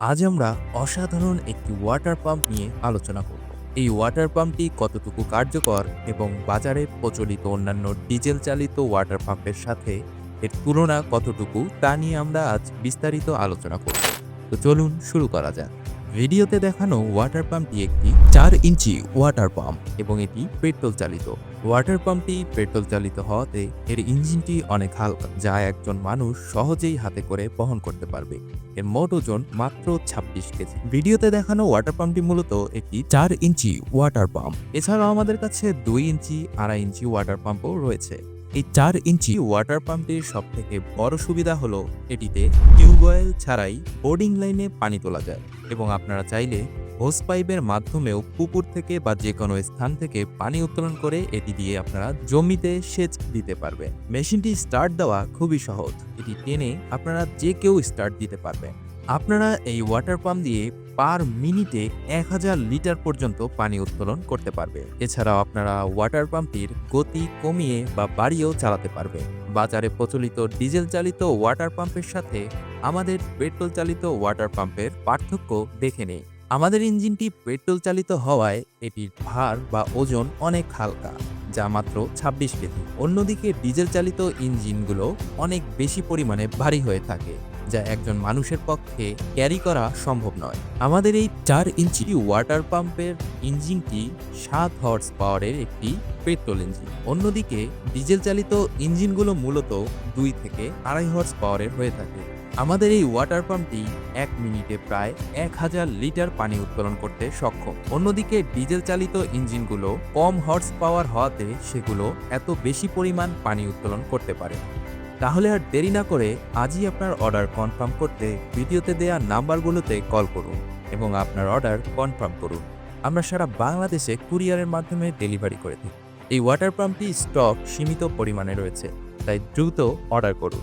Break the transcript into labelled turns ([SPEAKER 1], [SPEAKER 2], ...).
[SPEAKER 1] আজ আমরা অসাধারণ একটি ওয়াটার পাম্প নিয়ে আলোচনা করব। এই ওয়াটার পাম্পটি কতটুকু কার্যকর এবং বাজারে প্রচলিত অন্যান্য ডিজেল চালিত ওয়াটার পাম্পের সাথে এর তুলনা কতটুকু তা নিয়ে আমরা আজ বিস্তারিত আলোচনা করব। তো চলুন শুরু করা যাক। ভিডিওতে দেখানো ওয়াটার পাম্পটি একটি চার ইঞ্চি ওয়াটার পাম্প এবং এটি পেট্রোল চালিত। ওয়াটার পাম্পটি পেট্রোল চালিত হওয়াতে এর ইঞ্জিনটি অনেক হালকা, যা একজন মানুষ সহজেই হাতে করে বহন করতে পারবে। এর মোট ওজন মাত্র ছাব্বিশ কেজি। ভিডিওতে দেখানো ওয়াটার পাম্পটি মূলত একটি চার ইঞ্চি ওয়াটার পাম্প এছাড়াও আমাদের কাছে দুই ইঞ্চি, আড়াই ইঞ্চি ওয়াটার পাম্পও রয়েছে। এই চার ইঞ্চি ওয়াটার পাম্পটির সব থেকে বড় সুবিধা হলো এটিতে টিউবওয়েল ছাড়াই বোর্ডিং লাইনে পানি তোলা যায় এবং আপনারা চাইলে হোস পাইপের মাধ্যমেও পুকুর থেকে বা যে কোনো স্থান থেকে পানি উত্তোলন করে এটি দিয়ে আপনারা জমিতে সেচ দিতে পারবে মেশিনটি স্টার্ট দেওয়া খুবই সহজ। এটি টেনে আপনারা যে কেউ স্টার্ট দিতে পারবেন। আপনারা এই ওয়াটার পাম্প দিয়ে পার মিনিটে এক হাজার লিটার পর্যন্ত পানি উত্তোলন করতে পারবে। এছাড়াও আপনারা ওয়াটার পাম্পটির গতি কমিয়ে বা বাড়িয়েও চালাতে পারবে। বাজারে প্রচলিত ডিজেল চালিত ওয়াটার পাম্পের সাথে আমাদের পেট্রোল চালিত ওয়াটার পাম্পের পার্থক্য দেখে নেই আমাদের ইঞ্জিনটি পেট্রোল চালিত হওয়ায় এটির ভার বা ওজন অনেক হালকা, যা মাত্র ছাব্বিশ কেজি। অন্যদিকে ডিজেল চালিত ইঞ্জিনগুলো অনেক বেশি পরিমাণে ভারী হয়ে থাকে। যা একজন মানুষের পক্ষে ক্যারি করা সম্ভব নয়। আমাদের এই চার ইঞ্চি ওয়াটার পাম্পের ইঞ্জিনটি সাত হর্স পাওয়ারের একটি পেট্রোল ইঞ্জিন অন্যদিকে ডিজেল চালিত ইঞ্জিনগুলো মূলত দুই থেকে আড়াই হর্স পাওয়ারের হয়ে থাকে। আমাদের এই ওয়াটার পাম্পটি এক মিনিটে প্রায় এক হাজার লিটার পানি উত্তোলন করতে সক্ষম। অন্যদিকে ডিজেল চালিত ইঞ্জিনগুলো কম হর্স পাওয়ার হওয়াতে সেগুলো এত বেশি পরিমাণ পানি উত্তোলন করতে পারে। তাহলে আর দেরি না করে আজই আপনার অর্ডার কনফার্ম করতে ভিডিওতে দেয়া নাম্বারগুলোতে কল করুন এবং আপনার অর্ডার কনফার্ম করুন। আমরা সারা বাংলাদেশে কুরিয়ারের মাধ্যমে ডেলিভারি করে দিই এই ওয়াটার পাম্পটি স্টক সীমিত পরিমাণে রয়েছে, তাই দ্রুত অর্ডার করুন।